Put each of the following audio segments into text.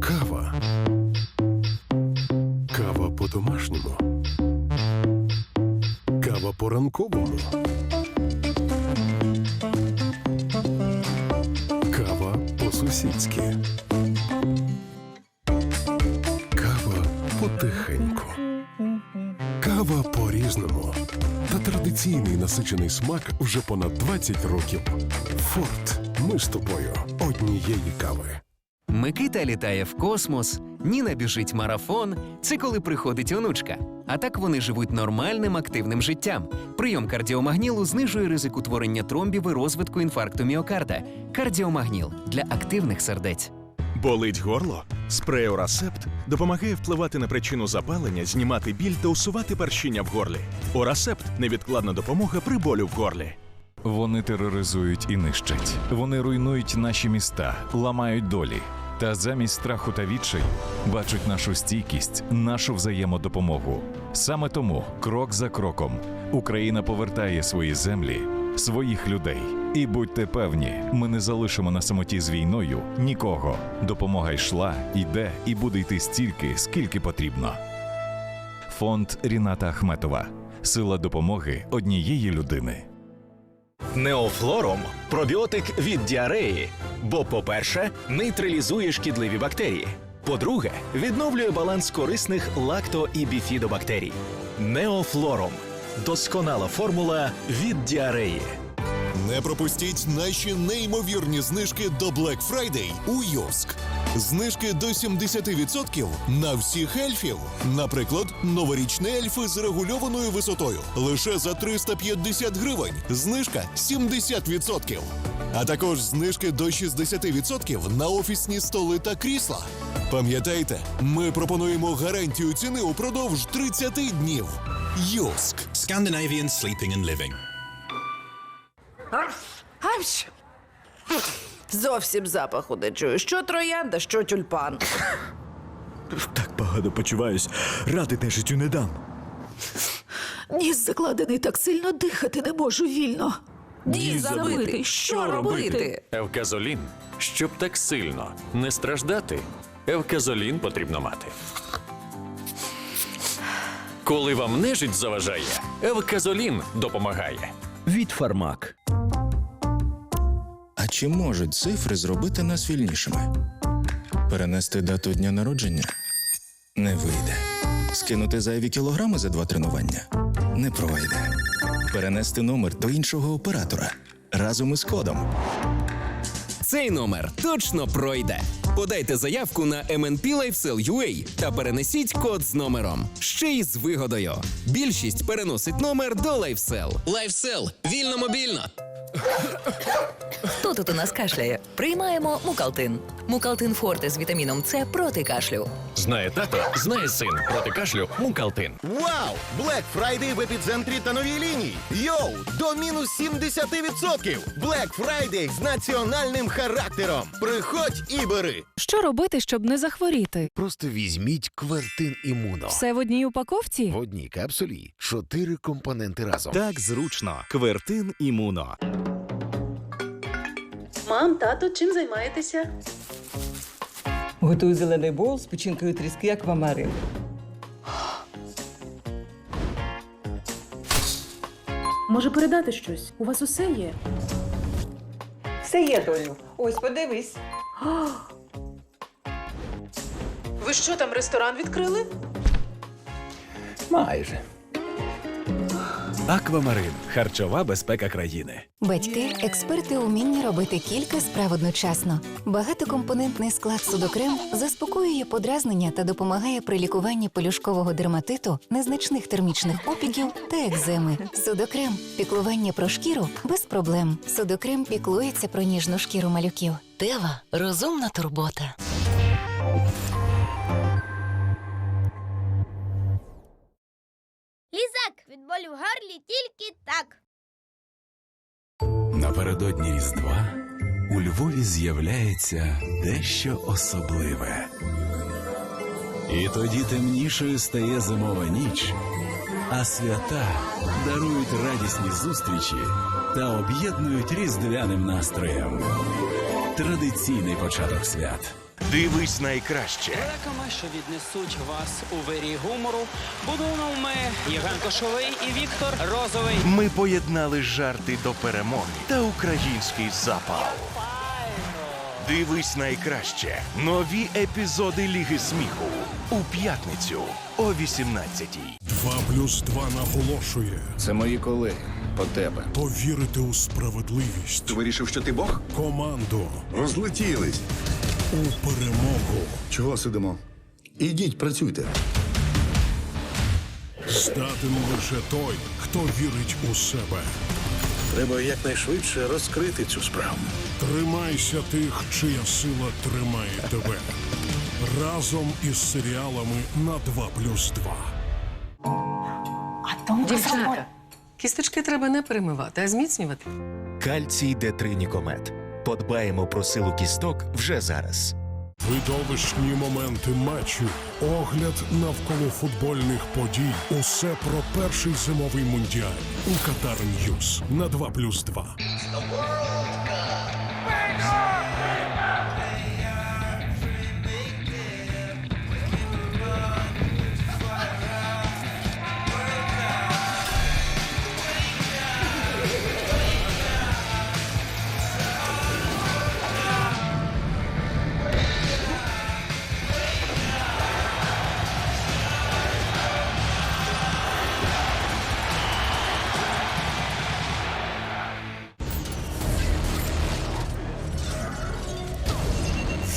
Кава. Кава по-домашньому. Кава по-ранковому. Кава по-сусідськи. Традиційний насичений смак вже понад 20 років. Форт. Ми з тобою однієї кави. Микита літає в космос, Ніна біжить марафон. Це коли приходить онучка. А так вони живуть нормальним активним життям. Прийом кардіомагнілу знижує ризик утворення тромбів і розвитку інфаркту міокарда. Кардіомагніл для активних сердець. Болить горло? Спрей Орасепт допомагає впливати на причину запалення, знімати біль та усувати першіння в горлі. Орасепт невідкладна допомога при болю в горлі. Вони тероризують і нищать. Вони руйнують наші міста, ламають долі. Та замість страху та відчай бачать нашу стійкість, нашу взаємодопомогу. Саме тому, крок за кроком, Україна повертає свої землі, своїх людей. І будьте певні, ми не залишимо на самоті з війною нікого. Допомога йшла, йде і буде йти стільки, скільки потрібно. Фонд Ріната Ахметова. Сила допомоги однієї людини. Неофлором пробіотик від діареї. Бо, по-перше, нейтралізує шкідливі бактерії. По-друге, відновлює баланс корисних лакто і біфідобактерій. Неофлором досконала формула від діареї. Не пропустіть наші неймовірні знижки до Black Friday у Йоск. Знижки до 70% на всіх ельфів. Наприклад, новорічні ельфи з регульованою висотою лише за 350 гривень. Знижка 70%. А також знижки до 60% на офісні столи та крісла. Пам'ятайте, ми пропонуємо гарантію ціни упродовж 30 днів. Йоск. Scandinavian Sleeping and Living. Авш! Зовсім запаху не чую. Що троянда, що тюльпан. Так погано почуваюсь. Ради те життю не дам. Ніс закладений так сильно дихати не можу вільно. Ні, забитий. Що робити? Евказолін. Щоб так сильно не страждати, евказолін потрібно мати. Коли вам нежить заважає, евказолін допомагає. Від Фармак. А чи можуть цифри зробити нас вільнішими? Перенести дату дня народження? Не вийде. Скинути зайві кілограми за два тренування? Не пройде. Перенести номер до іншого оператора разом із кодом. Цей номер точно пройде. Подайте заявку на MNP LifeSell та перенесіть код з номером. Ще й з вигодою. Більшість переносить номер до LifeSell. LifeSell. Вільно мобільно. Хто тут у нас кашляє? Приймаємо мукалтин. Мукалтин Форте з вітаміном С проти кашлю. Знає тато, знає син. Проти кашлю мукалтин. Вау! Black Friday в епіцентрі та новій лінії. Йоу! До мінус 70%! Black Friday з національним характером. Приходь і бери. Що робити, щоб не захворіти? Просто візьміть квертин імуно. Все в одній упаковці? В одній капсулі чотири компоненти разом. Так зручно. Квертин імуно. Мам, тато, чим займаєтеся? Готую зелений бол з печінкою тріски аквамарин. Може передати щось? У вас усе є? Все є, доню. Ось подивись. Ви що там ресторан відкрили? Майже. Аквамарин. Харчова безпека країни. Батьки експерти уміння робити кілька справ одночасно. Багатокомпонентний склад судокрем заспокоює подразнення та допомагає при лікуванні пелюшкового дерматиту, незначних термічних опіків та екземи. Судокрем піклування про шкіру без проблем. Судокрем піклується про ніжну шкіру малюків. Тева розумна турбота. Болю в горлі тільки так. Напередодні Різдва у Львові з'являється дещо особливе. І тоді темнішою стає зимова ніч, а свята дарують радісні зустрічі та об'єднують різдвяним настроєм. Традиційний початок свят. Дивись найкраще. Далеками, що віднесуть вас у вирій гумору, будемо ми Євген Кошовий і Віктор Розовий. Ми поєднали жарти до перемоги та український запал. Дивись найкраще. Нові епізоди Ліги сміху у п'ятницю о 18-й. 2 плюс 2 наголошує. Це мої колеги. По тебе. Повірити у справедливість. Ти вирішив, що ти Бог? Команду Розлетілись. У перемогу. Чого сидимо? Ідіть, працюйте. Здатен лише той, хто вірить у себе. Треба якнайшвидше розкрити цю справу. Тримайся тих, чия сила тримає тебе. Разом із серіалами на 2 плюс 2. Дівчатка, кісточки треба не перемивати, а зміцнювати. Кальцій Д3 Нікомет. Подбаємо про силу кісток вже зараз. Видовищні моменти матчу, огляд навколо футбольних подій. Усе про перший зимовий мундіаль у Катар Ньюс на 2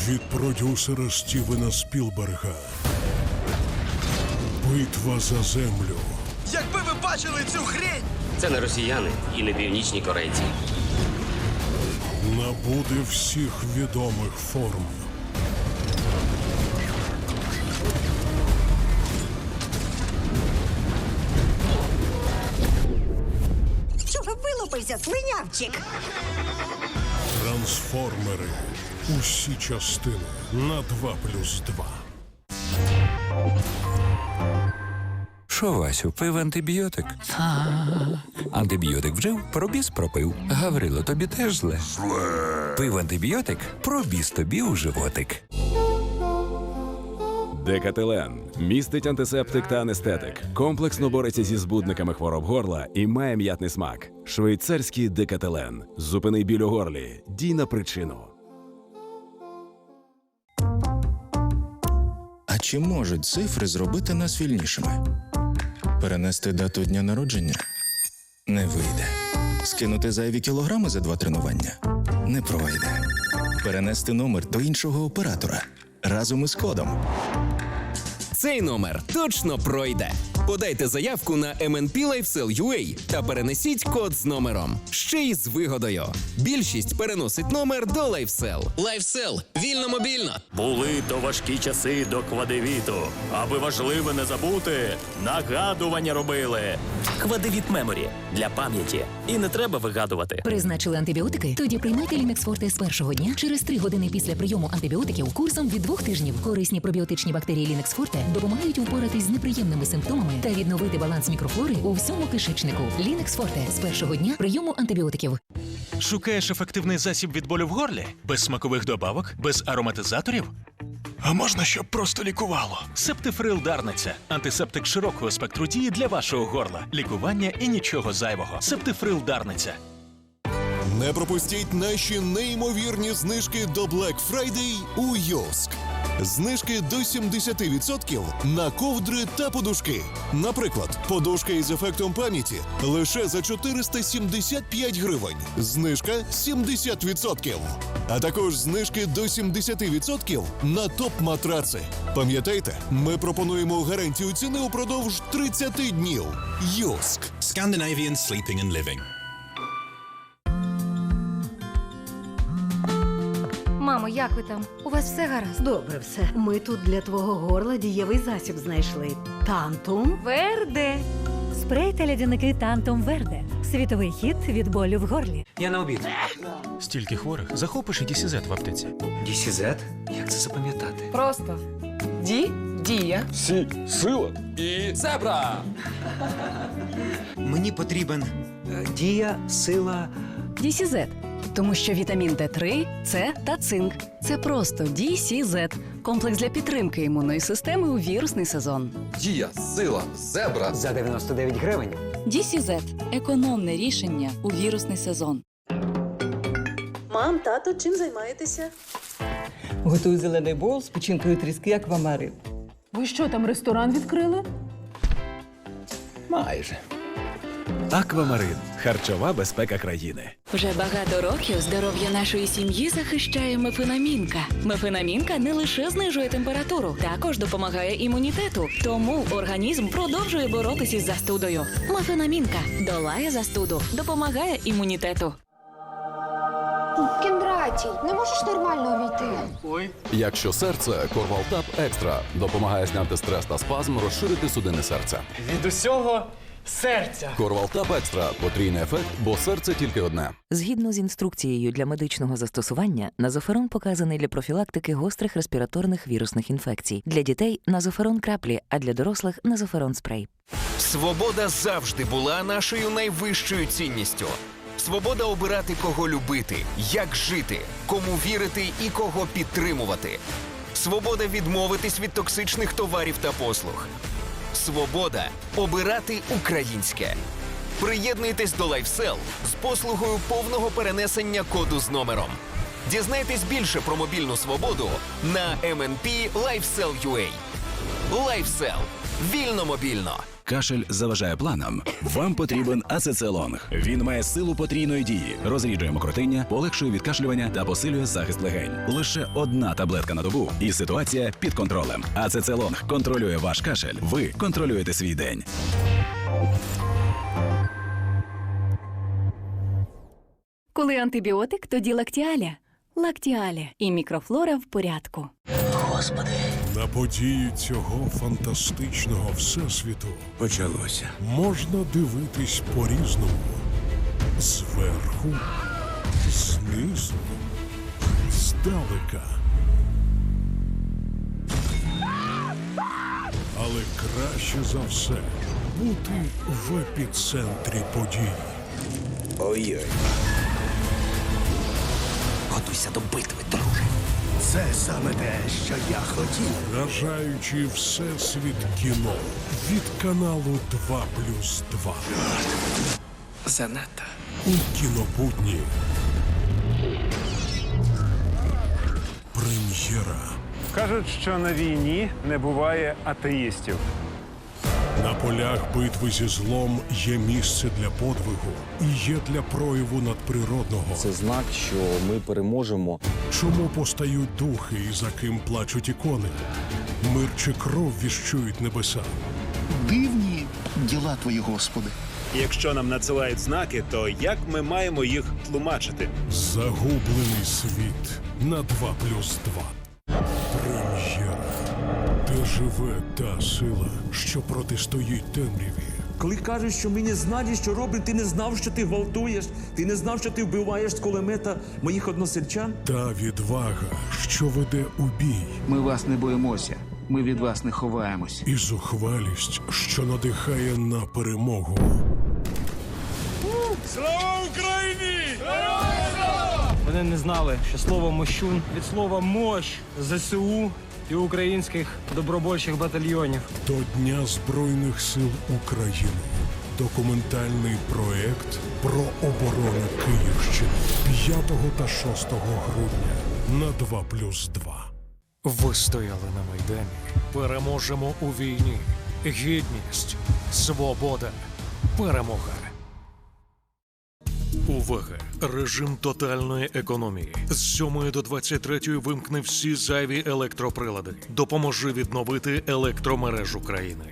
Від продюсера Стівена Спілберга. Битва за землю. Якби ви бачили цю хрень! Це не росіяни і не північні корейці. Набуде всіх відомих форм. Чого вилупився, слинявчик? Трансформери. Усі частини на 2 плюс 2. Що, Васю, пив антибіотик? Антибіотик вжив, пробіс пропив. Гаврило, тобі теж зле. Зле. Пив антибіотик, пробіс тобі у животик. Декателен містить антисептик та анестетик. Комплексно бореться зі збудниками хвороб горла і має м'ятний смак. Швейцарський декателен. Зупини біль у горлі. Дій на причину. Чи можуть цифри зробити нас вільнішими? Перенести дату дня народження? Не вийде. Скинути зайві кілограми за два тренування? Не пройде. Перенести номер до іншого оператора разом із кодом. Цей номер точно пройде. Подайте заявку на MNP LifeSell та перенесіть код з номером. Ще й з вигодою. Більшість переносить номер до LifeSell. LifeSell. Вільно мобільно. Були то важкі часи до квадевіту. Аби важливе не забути, нагадування робили. Квадевіт Меморі для пам'яті. І не треба вигадувати. Призначили антибіотики? Тоді приймайте Лінекс Форте з першого дня через три години після прийому антибіотиків курсом від двох тижнів. Корисні пробіотичні бактерії Лінекс Форте допомагають впоратись з неприємними симптомами та відновити баланс мікрофлори у всьому кишечнику. Лінекс Форте з першого дня прийому антибіотиків. Шукаєш ефективний засіб від болю в горлі? Без смакових добавок? Без ароматизаторів? А можна, щоб просто лікувало? Септифрил Дарниця. Антисептик широкого спектру дії для вашого горла. Лікування і нічого зайвого. Септифрил Дарниця. Не пропустіть наші неймовірні знижки до Black Friday у Йоск. Знижки до 70% на ковдри та подушки. Наприклад, подушка із ефектом пам'яті лише за 475 гривень. Знижка 70%. А також знижки до 70% на топ-матраци. Пам'ятайте, ми пропонуємо гарантію ціни упродовж 30 днів. Йоск. Scandinavian Sleeping and Living. Мамо, як ви там? У вас все гаразд? Добре все. Ми тут для твого горла дієвий засіб знайшли. Тантум. Верде. Спрей та лядяники Тантом Верде. Світовий хід від болю в горлі. Я на обід. Стільки хворих. Захопиш і дісізет в аптеці. Дісізет? Як це запам'ятати? Просто. Ді, дія. Сі, сила. і Зебра! Мені потрібен дія, сила. Дісізет. Тому що вітамін Д3 С та цинк. Це просто DCZ – комплекс для підтримки імунної системи у вірусний сезон. Дія, сила, зебра. За 99 гривень. DCZ – економне рішення у вірусний сезон. Мам, тато, чим займаєтеся? Готую зелений бол з печінкою тріски аквамарин. Ви що, там ресторан відкрили? Майже. Аквамарин харчова безпека країни. Вже багато років здоров'я нашої сім'ї захищає мефенамінка. Мефенамінка не лише знижує температуру, також допомагає імунітету. Тому організм продовжує боротися із застудою. Мефенамінка долає застуду, допомагає імунітету. Кіндраті, не можеш нормально увійти. Якщо серце, Корвалтап Екстра допомагає зняти стрес та спазм, розширити судини серця. Від усього серця. Корвалтап Екстра потрійний ефект, бо серце тільки одне. Згідно з інструкцією для медичного застосування, назоферон показаний для профілактики гострих респіраторних вірусних інфекцій. Для дітей назоферон краплі, а для дорослих назоферон спрей. Свобода завжди була нашою найвищою цінністю. Свобода обирати, кого любити, як жити, кому вірити і кого підтримувати. Свобода відмовитись від токсичних товарів та послуг. Свобода обирати українське. Приєднуйтесь до LifeSell з послугою повного перенесення коду з номером. Дізнайтесь більше про мобільну свободу на MNP LifeSell UA. LifeSell. Вільно мобільно. Кашель заважає планам. Вам потрібен ацецелонг. Він має силу потрійної дії, розріджує мокротиння, полегшує відкашлювання та посилює захист легень. Лише одна таблетка на добу, і ситуація під контролем. Ацецелонг контролює ваш кашель. Ви контролюєте свій день. Коли антибіотик, тоді лактіаля. Лактіаля і мікрофлора в порядку. На події цього фантастичного всесвіту Почалося. можна дивитись по-різному. Зверху, знизу, здалека. Але краще за все бути в епіцентрі подій. Ой-ой. Готуйся до битви. Це саме те, що я хотів. Вражаючи всесвіт кіно від каналу 2 плюс 2. Занадто. У кінобудні. Прем'єра. Кажуть, що на війні не буває атеїстів. На полях битви зі злом є місце для подвигу і є для прояву надприродного. Це знак, що ми переможемо. Чому постають духи і за ким плачуть ікони? Мир чи кров віщують небеса. Дивні діла твої, Господи. Якщо нам надсилають знаки, то як ми маємо їх тлумачити? Загублений світ на 2 плюс 2. Прем'єра. Де живе та сила, що протистоїть темряві? Коли кажуть, що ми не знали, що робимо, ти не знав, що ти гвалтуєш, ти не знав, що ти вбиваєш з кулемета моїх односельчан. Та відвага, що веде у бій. Ми вас не боїмося. Ми від вас не ховаємось. І зухвалість, що надихає на перемогу. Слава Україні! Вони не знали, що слово мощун від слова мощ ЗСУ і українських добробольчих батальйонів. До Дня Збройних сил України. Документальний проект про оборону Київщини 5 та 6 грудня на 2 плюс 2. Ви стояли на Майдані. Переможемо у війні. Гідність, свобода, перемога. Увага! Режим тотальної економії з 7 до 23 вимкни всі зайві електроприлади. Допоможи відновити електромережу країни.